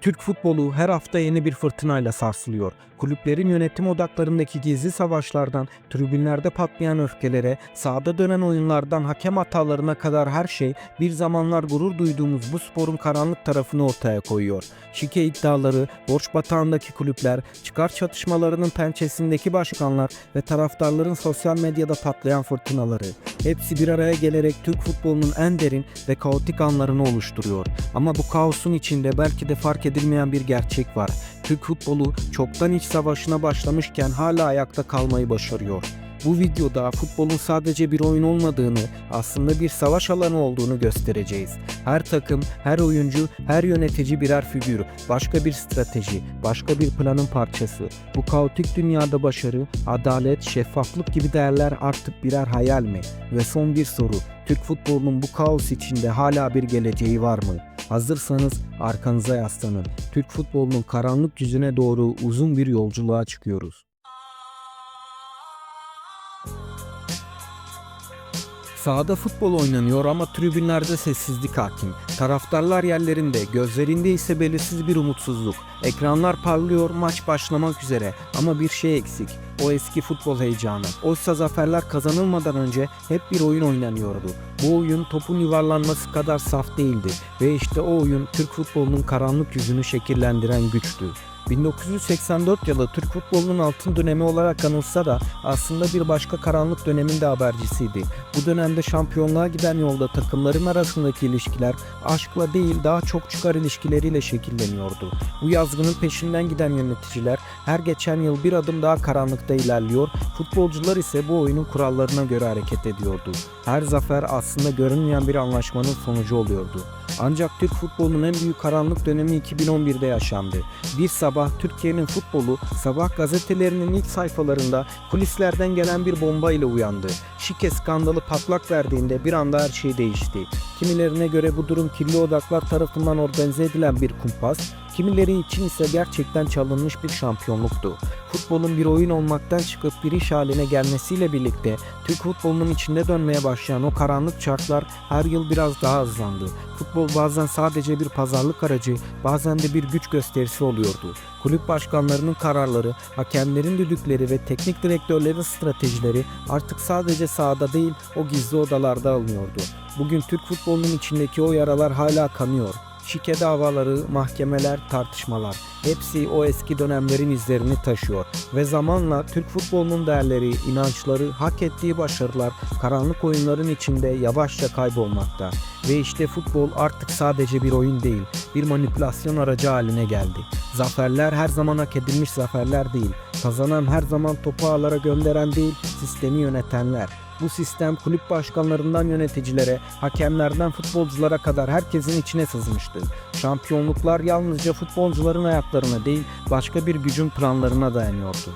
Türk futbolu her hafta yeni bir fırtınayla sarsılıyor. Kulüplerin yönetim odaklarındaki gizli savaşlardan, tribünlerde patlayan öfkelere, sahada dönen oyunlardan hakem hatalarına kadar her şey bir zamanlar gurur duyduğumuz bu sporun karanlık tarafını ortaya koyuyor. Şike iddiaları, borç batağındaki kulüpler, çıkar çatışmalarının pençesindeki başkanlar ve taraftarların sosyal medyada patlayan fırtınaları. Hepsi bir araya gelerek Türk futbolunun en derin ve kaotik anlarını oluşturuyor. Ama bu kaosun içinde belki de fark edilmeyen bir gerçek var. Türk futbolu çoktan iç savaşına başlamışken hala ayakta kalmayı başarıyor. Bu videoda futbolun sadece bir oyun olmadığını, aslında bir savaş alanı olduğunu göstereceğiz. Her takım, her oyuncu, her yönetici birer figür, başka bir strateji, başka bir planın parçası. Bu kaotik dünyada başarı, adalet, şeffaflık gibi değerler artık birer hayal mi? Ve son bir soru, Türk futbolunun bu kaos içinde hala bir geleceği var mı? Hazırsanız arkanıza yaslanın. Türk futbolunun karanlık yüzüne doğru uzun bir yolculuğa çıkıyoruz. Sahada futbol oynanıyor ama tribünlerde sessizlik hakim. Taraftarlar yerlerinde, gözlerinde ise belirsiz bir umutsuzluk. Ekranlar parlıyor, maç başlamak üzere ama bir şey eksik. O eski futbol heyecanı. Oysa zaferler kazanılmadan önce hep bir oyun oynanıyordu. Bu oyun topun yuvarlanması kadar saf değildi ve işte o oyun Türk futbolunun karanlık yüzünü şekillendiren güçtü. 1984 yılı Türk futbolunun altın dönemi olarak anılsa da aslında bir başka karanlık dönemin de habercisiydi. Bu dönemde şampiyonluğa giden yolda takımların arasındaki ilişkiler aşkla değil daha çok çıkar ilişkileriyle şekilleniyordu. Bu yazgının peşinden giden yöneticiler her geçen yıl bir adım daha karanlıkta ilerliyor, futbolcular ise bu oyunun kurallarına göre hareket ediyordu. Her zafer aslında görünmeyen bir anlaşmanın sonucu oluyordu. Ancak Türk futbolunun en büyük karanlık dönemi 2011'de yaşandı. Bir sabah Türkiye'nin futbolu sabah gazetelerinin ilk sayfalarında kulislerden gelen bir bomba ile uyandı. Şike skandalı patlak verdiğinde bir anda her şey değişti. Kimilerine göre bu durum kirli odaklar tarafından organize edilen bir kumpas, kimileri için ise gerçekten çalınmış bir şampiyonluktu. Futbolun bir oyun olmaktan çıkıp bir iş haline gelmesiyle birlikte Türk futbolunun içinde dönmeye başlayan o karanlık çarklar her yıl biraz daha hızlandı. Futbol bazen sadece bir pazarlık aracı, bazen de bir güç gösterisi oluyordu. Kulüp başkanlarının kararları, hakemlerin düdükleri ve teknik direktörlerin stratejileri artık sadece sahada değil o gizli odalarda alınıyordu. Bugün Türk futbolunun içindeki o yaralar hala kanıyor. Şike davaları, mahkemeler, tartışmalar hepsi o eski dönemlerin izlerini taşıyor ve zamanla Türk futbolunun değerleri, inançları, hak ettiği başarılar karanlık oyunların içinde yavaşça kaybolmakta. Ve işte futbol artık sadece bir oyun değil, bir manipülasyon aracı haline geldi. Zaferler her zaman hak edilmiş zaferler değil. Kazanan her zaman topu ağlara gönderen değil, sistemi yönetenler. Bu sistem kulüp başkanlarından yöneticilere, hakemlerden futbolculara kadar herkesin içine sızmıştı. Şampiyonluklar yalnızca futbolcuların ayaklarına değil, başka bir gücün planlarına dayanıyordu.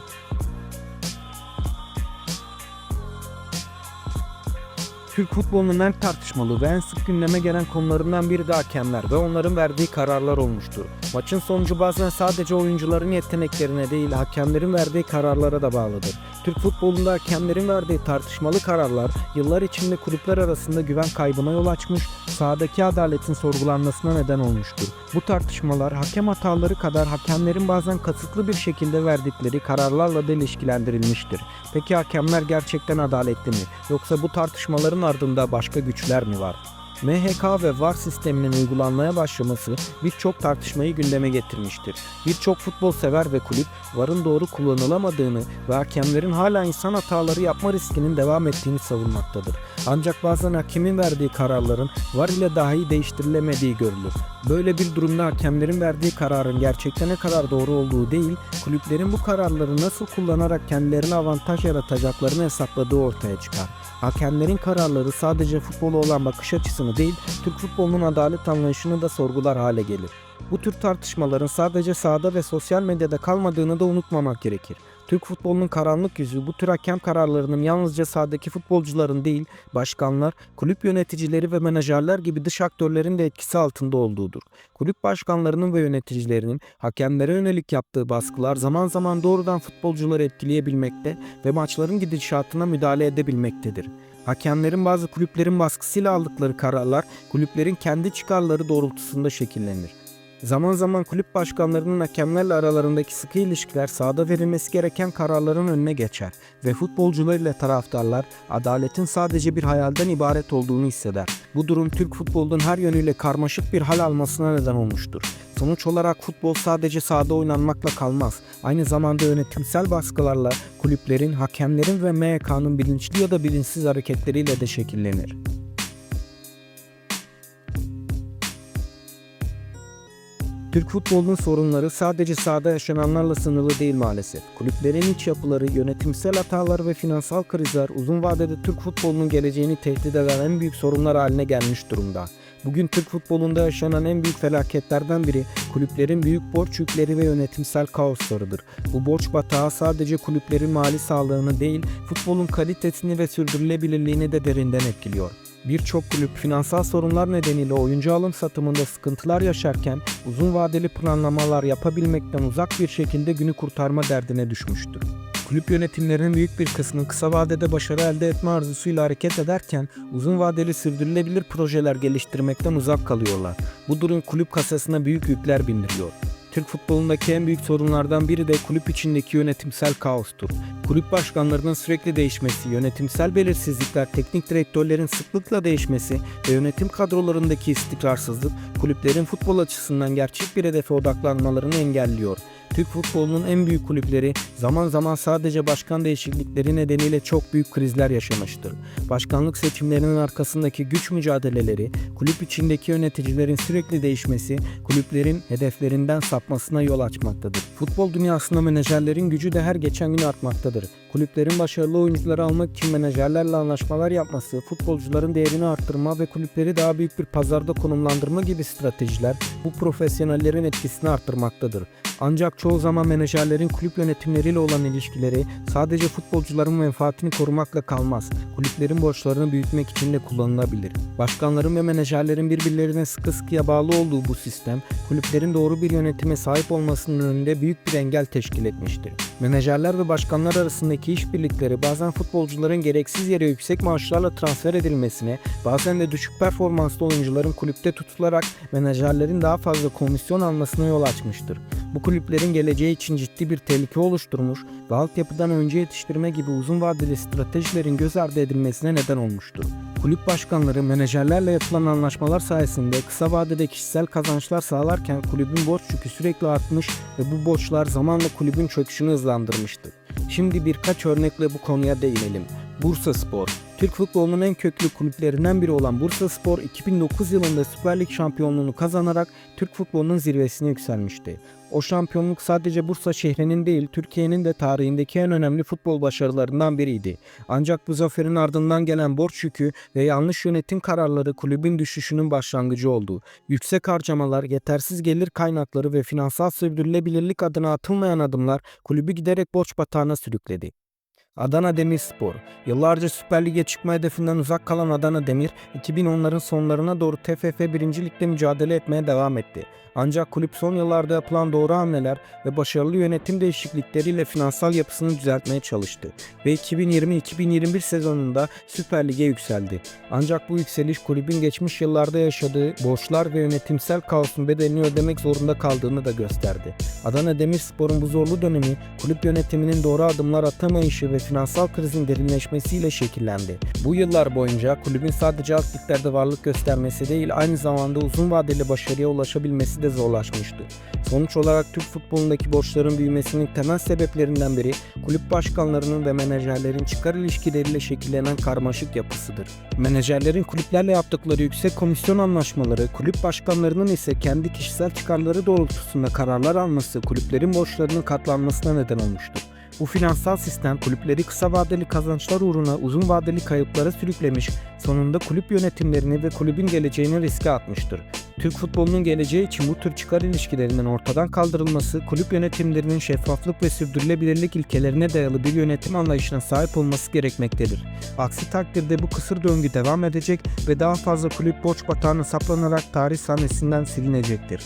Türk futbolunun en tartışmalı ve en sık gündeme gelen konularından biri de hakemler ve onların verdiği kararlar olmuştur. Maçın sonucu bazen sadece oyuncuların yeteneklerine değil hakemlerin verdiği kararlara da bağlıdır. Türk futbolunda hakemlerin verdiği tartışmalı kararlar yıllar içinde kulüpler arasında güven kaybına yol açmış, sahadaki adaletin sorgulanmasına neden olmuştur. Bu tartışmalar hakem hataları kadar hakemlerin bazen kasıtlı bir şekilde verdikleri kararlarla da ilişkilendirilmiştir. Peki hakemler gerçekten adaletli mi? Yoksa bu tartışmaların ardında başka güçler mi var? MHK ve VAR sisteminin uygulanmaya başlaması birçok tartışmayı gündeme getirmiştir. Birçok futbol sever ve kulüp VAR'ın doğru kullanılamadığını ve hakemlerin hala insan hataları yapma riskinin devam ettiğini savunmaktadır. Ancak bazen hakemin verdiği kararların VAR ile dahi değiştirilemediği görülür. Böyle bir durumda hakemlerin verdiği kararın gerçekten ne kadar doğru olduğu değil, kulüplerin bu kararları nasıl kullanarak kendilerine avantaj yaratacaklarını hesapladığı ortaya çıkar. Hakemlerin kararları sadece futbola olan bakış açısını değil, Türk futbolunun adalet anlayışını da sorgular hale gelir. Bu tür tartışmaların sadece sahada ve sosyal medyada kalmadığını da unutmamak gerekir. Türk futbolunun karanlık yüzü bu tür hakem kararlarının yalnızca sahadaki futbolcuların değil, başkanlar, kulüp yöneticileri ve menajerler gibi dış aktörlerin de etkisi altında olduğudur. Kulüp başkanlarının ve yöneticilerinin hakemlere yönelik yaptığı baskılar zaman zaman doğrudan futbolcuları etkileyebilmekte ve maçların gidişatına müdahale edebilmektedir. Hakemlerin bazı kulüplerin baskısıyla aldıkları kararlar kulüplerin kendi çıkarları doğrultusunda şekillenir. Zaman zaman kulüp başkanlarının hakemlerle aralarındaki sıkı ilişkiler sahada verilmesi gereken kararların önüne geçer ve futbolcular ile taraftarlar adaletin sadece bir hayalden ibaret olduğunu hisseder. Bu durum Türk futbolunun her yönüyle karmaşık bir hal almasına neden olmuştur. Sonuç olarak futbol sadece sahada oynanmakla kalmaz. Aynı zamanda yönetimsel baskılarla kulüplerin, hakemlerin ve MYK'nın bilinçli ya da bilinçsiz hareketleriyle de şekillenir. Türk futbolunun sorunları sadece sahada yaşananlarla sınırlı değil maalesef. Kulüplerin iç yapıları, yönetimsel hatalar ve finansal krizler uzun vadede Türk futbolunun geleceğini tehdit eden en büyük sorunlar haline gelmiş durumda. Bugün Türk futbolunda yaşanan en büyük felaketlerden biri kulüplerin büyük borç yükleri ve yönetimsel kaoslarıdır. Bu borç batağı sadece kulüplerin mali sağlığını değil, futbolun kalitesini ve sürdürülebilirliğini de derinden etkiliyor. Birçok kulüp finansal sorunlar nedeniyle oyuncu alım satımında sıkıntılar yaşarken uzun vadeli planlamalar yapabilmekten uzak bir şekilde günü kurtarma derdine düşmüştür. Kulüp yönetimlerinin büyük bir kısmı kısa vadede başarı elde etme arzusuyla hareket ederken uzun vadeli sürdürülebilir projeler geliştirmekten uzak kalıyorlar. Bu durum kulüp kasasına büyük yükler bindiriyor. Türk futbolundaki en büyük sorunlardan biri de kulüp içindeki yönetimsel kaostur. Kulüp başkanlarının sürekli değişmesi, yönetimsel belirsizlikler, teknik direktörlerin sıklıkla değişmesi ve yönetim kadrolarındaki istikrarsızlık kulüplerin futbol açısından gerçek bir hedefe odaklanmalarını engelliyor. Türk futbolunun en büyük kulüpleri zaman zaman sadece başkan değişiklikleri nedeniyle çok büyük krizler yaşamıştır. Başkanlık seçimlerinin arkasındaki güç mücadeleleri, kulüp içindeki yöneticilerin sürekli değişmesi, kulüplerin hedeflerinden sapmasına yol açmaktadır. Futbol dünyasında menajerlerin gücü de her geçen gün artmaktadır. Kulüplerin başarılı oyuncuları almak için menajerlerle anlaşmalar yapması, futbolcuların değerini arttırma ve kulüpleri daha büyük bir pazarda konumlandırma gibi stratejiler bu profesyonellerin etkisini arttırmaktadır. Ancak çoğu zaman menajerlerin kulüp yönetimleriyle olan ilişkileri sadece futbolcuların menfaatini korumakla kalmaz. Kulüplerin borçlarını büyütmek için de kullanılabilir. Başkanların ve menajerlerin birbirlerine sıkı sıkıya bağlı olduğu bu sistem, kulüplerin doğru bir yönetime sahip olmasının önünde büyük bir engel teşkil etmiştir. Menajerler ve başkanlar arasındaki işbirlikleri bazen futbolcuların gereksiz yere yüksek maaşlarla transfer edilmesine, bazen de düşük performanslı oyuncuların kulüpte tutularak menajerlerin daha fazla komisyon almasına yol açmıştır. Bu kulüplerin geleceği için ciddi bir tehlike oluşturmuş ve altyapıdan önce yetiştirme gibi uzun vadeli stratejilerin göz ardı edilmesine neden olmuştur. Kulüp başkanları menajerlerle yapılan anlaşmalar sayesinde kısa vadede kişisel kazançlar sağlarken kulübün borç yükü sürekli artmış ve bu borçlar zamanla kulübün çöküşünü hızlandırmıştır. Şimdi birkaç örnekle bu konuya değinelim. Bursa Spor Türk futbolunun en köklü kulüplerinden biri olan Bursa Spor 2009 yılında Süper Lig şampiyonluğunu kazanarak Türk futbolunun zirvesine yükselmişti. O şampiyonluk sadece Bursa şehrinin değil Türkiye'nin de tarihindeki en önemli futbol başarılarından biriydi. Ancak bu zaferin ardından gelen borç yükü ve yanlış yönetim kararları kulübün düşüşünün başlangıcı oldu. Yüksek harcamalar, yetersiz gelir kaynakları ve finansal sürdürülebilirlik adına atılmayan adımlar kulübü giderek borç batağına sürükledi. Adana Demirspor Yıllarca Süper Lig'e çıkma hedefinden uzak kalan Adana Demir, 2010'ların sonlarına doğru TFF 1. Lig'de mücadele etmeye devam etti. Ancak kulüp son yıllarda yapılan doğru hamleler ve başarılı yönetim değişiklikleriyle finansal yapısını düzeltmeye çalıştı ve 2020-2021 sezonunda Süper Lig'e yükseldi. Ancak bu yükseliş kulübün geçmiş yıllarda yaşadığı borçlar ve yönetimsel kaosun bedelini ödemek zorunda kaldığını da gösterdi. Adana Demirspor'un bu zorlu dönemi kulüp yönetiminin doğru adımlar atamayışı ve finansal krizin derinleşmesiyle şekillendi. Bu yıllar boyunca kulübün sadece alt varlık göstermesi değil aynı zamanda uzun vadeli başarıya ulaşabilmesi de zorlaşmıştı. Sonuç olarak Türk futbolundaki borçların büyümesinin temel sebeplerinden biri kulüp başkanlarının ve menajerlerin çıkar ilişkileriyle şekillenen karmaşık yapısıdır. Menajerlerin kulüplerle yaptıkları yüksek komisyon anlaşmaları, kulüp başkanlarının ise kendi kişisel çıkarları doğrultusunda kararlar alması kulüplerin borçlarının katlanmasına neden olmuştur. Bu finansal sistem kulüpleri kısa vadeli kazançlar uğruna uzun vadeli kayıplara sürüklemiş, sonunda kulüp yönetimlerini ve kulübün geleceğini riske atmıştır. Türk futbolunun geleceği için bu tür çıkar ilişkilerinin ortadan kaldırılması, kulüp yönetimlerinin şeffaflık ve sürdürülebilirlik ilkelerine dayalı bir yönetim anlayışına sahip olması gerekmektedir. Aksi takdirde bu kısır döngü devam edecek ve daha fazla kulüp borç batağına saplanarak tarih sahnesinden silinecektir.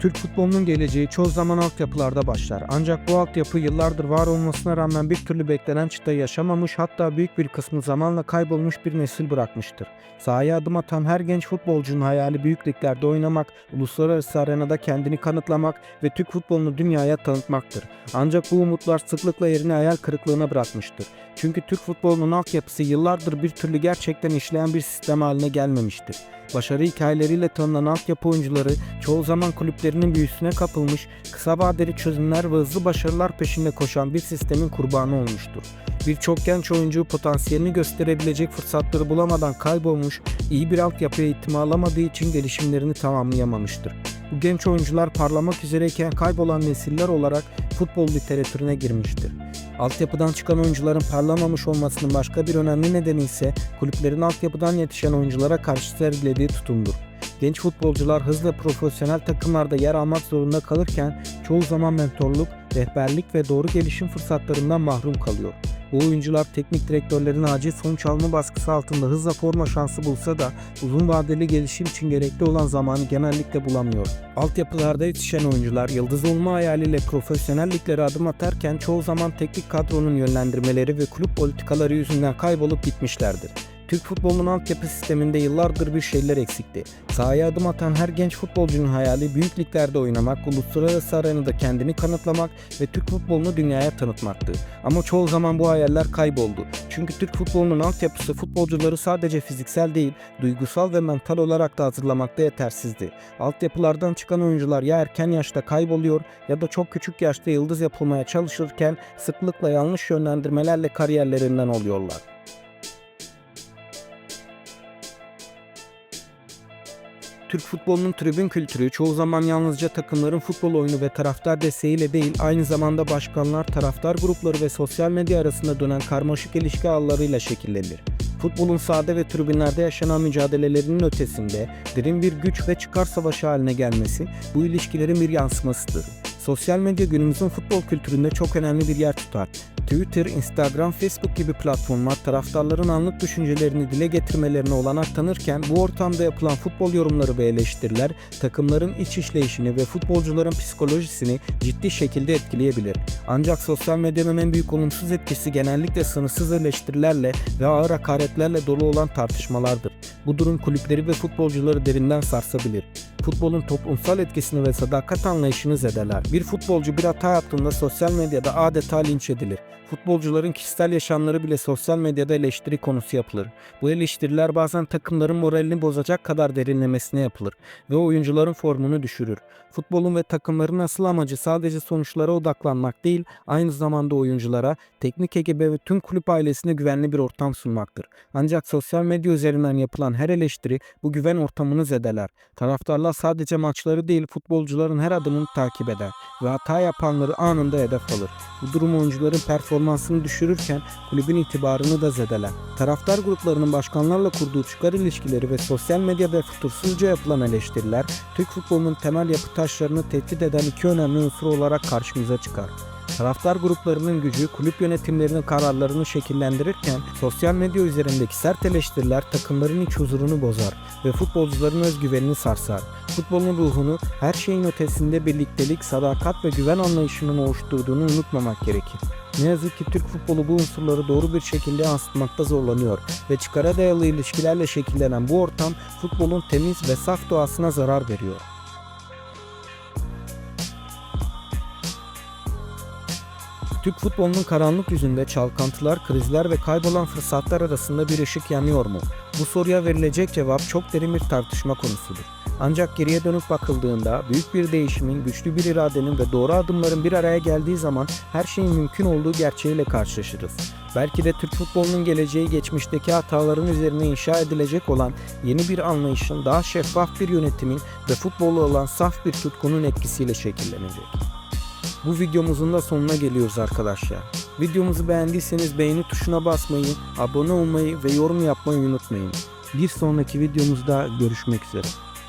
Türk futbolunun geleceği çoğu zaman altyapılarda başlar. Ancak bu altyapı yıllardır var olmasına rağmen bir türlü beklenen çıtayı yaşamamış hatta büyük bir kısmı zamanla kaybolmuş bir nesil bırakmıştır. Sahaya adım atan her genç futbolcunun hayali büyük liglerde oynamak, uluslararası arenada kendini kanıtlamak ve Türk futbolunu dünyaya tanıtmaktır. Ancak bu umutlar sıklıkla yerini hayal kırıklığına bırakmıştır. Çünkü Türk futbolunun altyapısı yıllardır bir türlü gerçekten işleyen bir sistem haline gelmemiştir. Başarı hikayeleriyle tanınan altyapı oyuncuları çoğu zaman kulüplerinin büyüsüne kapılmış, kısa vadeli çözümler ve hızlı başarılar peşinde koşan bir sistemin kurbanı olmuştur. Birçok genç oyuncu potansiyelini gösterebilecek fırsatları bulamadan kaybolmuş, iyi bir altyapı eğitimi alamadığı için gelişimlerini tamamlayamamıştır. Bu genç oyuncular parlamak üzereyken kaybolan nesiller olarak futbol literatürüne girmiştir. Altyapıdan çıkan oyuncuların parlamamış olmasının başka bir önemli nedeni ise kulüplerin altyapıdan yetişen oyunculara karşı sergilediği tutumdur. Genç futbolcular hızla profesyonel takımlarda yer almak zorunda kalırken çoğu zaman mentorluk, rehberlik ve doğru gelişim fırsatlarından mahrum kalıyor. Bu oyuncular teknik direktörlerin acil sonuç alma baskısı altında hızla forma şansı bulsa da uzun vadeli gelişim için gerekli olan zamanı genellikle bulamıyor. Altyapılarda yetişen oyuncular yıldız olma hayaliyle profesyonel liglere adım atarken çoğu zaman teknik kadronun yönlendirmeleri ve kulüp politikaları yüzünden kaybolup gitmişlerdir. Türk futbolunun altyapı sisteminde yıllardır bir şeyler eksikti. Sahaya adım atan her genç futbolcunun hayali büyük liglerde oynamak, uluslararası arenada kendini kanıtlamak ve Türk futbolunu dünyaya tanıtmaktı. Ama çoğu zaman bu hayaller kayboldu. Çünkü Türk futbolunun altyapısı futbolcuları sadece fiziksel değil, duygusal ve mental olarak da hazırlamakta yetersizdi. Altyapılardan çıkan oyuncular ya erken yaşta kayboluyor ya da çok küçük yaşta yıldız yapılmaya çalışırken sıklıkla yanlış yönlendirmelerle kariyerlerinden oluyorlar. Türk futbolunun tribün kültürü çoğu zaman yalnızca takımların futbol oyunu ve taraftar desteğiyle değil, aynı zamanda başkanlar, taraftar grupları ve sosyal medya arasında dönen karmaşık ilişki ağlarıyla şekillenir. Futbolun sahada ve tribünlerde yaşanan mücadelelerinin ötesinde derin bir güç ve çıkar savaşı haline gelmesi bu ilişkilerin bir yansımasıdır. Sosyal medya günümüzün futbol kültüründe çok önemli bir yer tutar. Twitter, Instagram, Facebook gibi platformlar taraftarların anlık düşüncelerini dile getirmelerine olanak tanırken bu ortamda yapılan futbol yorumları ve eleştiriler takımların iç işleyişini ve futbolcuların psikolojisini ciddi şekilde etkileyebilir. Ancak sosyal medyanın en büyük olumsuz etkisi genellikle sınırsız eleştirilerle ve ağır hakaretlerle dolu olan tartışmalardır. Bu durum kulüpleri ve futbolcuları derinden sarsabilir futbolun toplumsal etkisini ve sadakat anlayışını zedeler. Bir futbolcu bir hata yaptığında sosyal medyada adeta linç edilir. Futbolcuların kişisel yaşamları bile sosyal medyada eleştiri konusu yapılır. Bu eleştiriler bazen takımların moralini bozacak kadar derinlemesine yapılır ve oyuncuların formunu düşürür. Futbolun ve takımların asıl amacı sadece sonuçlara odaklanmak değil, aynı zamanda oyunculara, teknik ekibe ve tüm kulüp ailesine güvenli bir ortam sunmaktır. Ancak sosyal medya üzerinden yapılan her eleştiri bu güven ortamını zedeler. Taraftarlar sadece maçları değil futbolcuların her adımını takip eder ve hata yapanları anında hedef alır. Bu durum oyuncuların performansını düşürürken kulübün itibarını da zedeler. Taraftar gruplarının başkanlarla kurduğu çıkar ilişkileri ve sosyal medya ve futursuzca yapılan eleştiriler Türk futbolunun temel yapı taşlarını tehdit eden iki önemli unsur olarak karşımıza çıkar. Taraftar gruplarının gücü kulüp yönetimlerinin kararlarını şekillendirirken sosyal medya üzerindeki sert eleştiriler takımların iç huzurunu bozar ve futbolcuların özgüvenini sarsar. Futbolun ruhunu her şeyin ötesinde birliktelik, sadakat ve güven anlayışının oluşturduğunu unutmamak gerekir. Ne yazık ki Türk futbolu bu unsurları doğru bir şekilde yansıtmakta zorlanıyor ve çıkara dayalı ilişkilerle şekillenen bu ortam futbolun temiz ve saf doğasına zarar veriyor. Türk futbolunun karanlık yüzünde çalkantılar, krizler ve kaybolan fırsatlar arasında bir ışık yanıyor mu? Bu soruya verilecek cevap çok derin bir tartışma konusudur. Ancak geriye dönüp bakıldığında büyük bir değişimin, güçlü bir iradenin ve doğru adımların bir araya geldiği zaman her şeyin mümkün olduğu gerçeğiyle karşılaşırız. Belki de Türk futbolunun geleceği geçmişteki hataların üzerine inşa edilecek olan yeni bir anlayışın, daha şeffaf bir yönetimin ve futbolu olan saf bir tutkunun etkisiyle şekillenecek. Bu videomuzun da sonuna geliyoruz arkadaşlar. Videomuzu beğendiyseniz beğeni tuşuna basmayı, abone olmayı ve yorum yapmayı unutmayın. Bir sonraki videomuzda görüşmek üzere.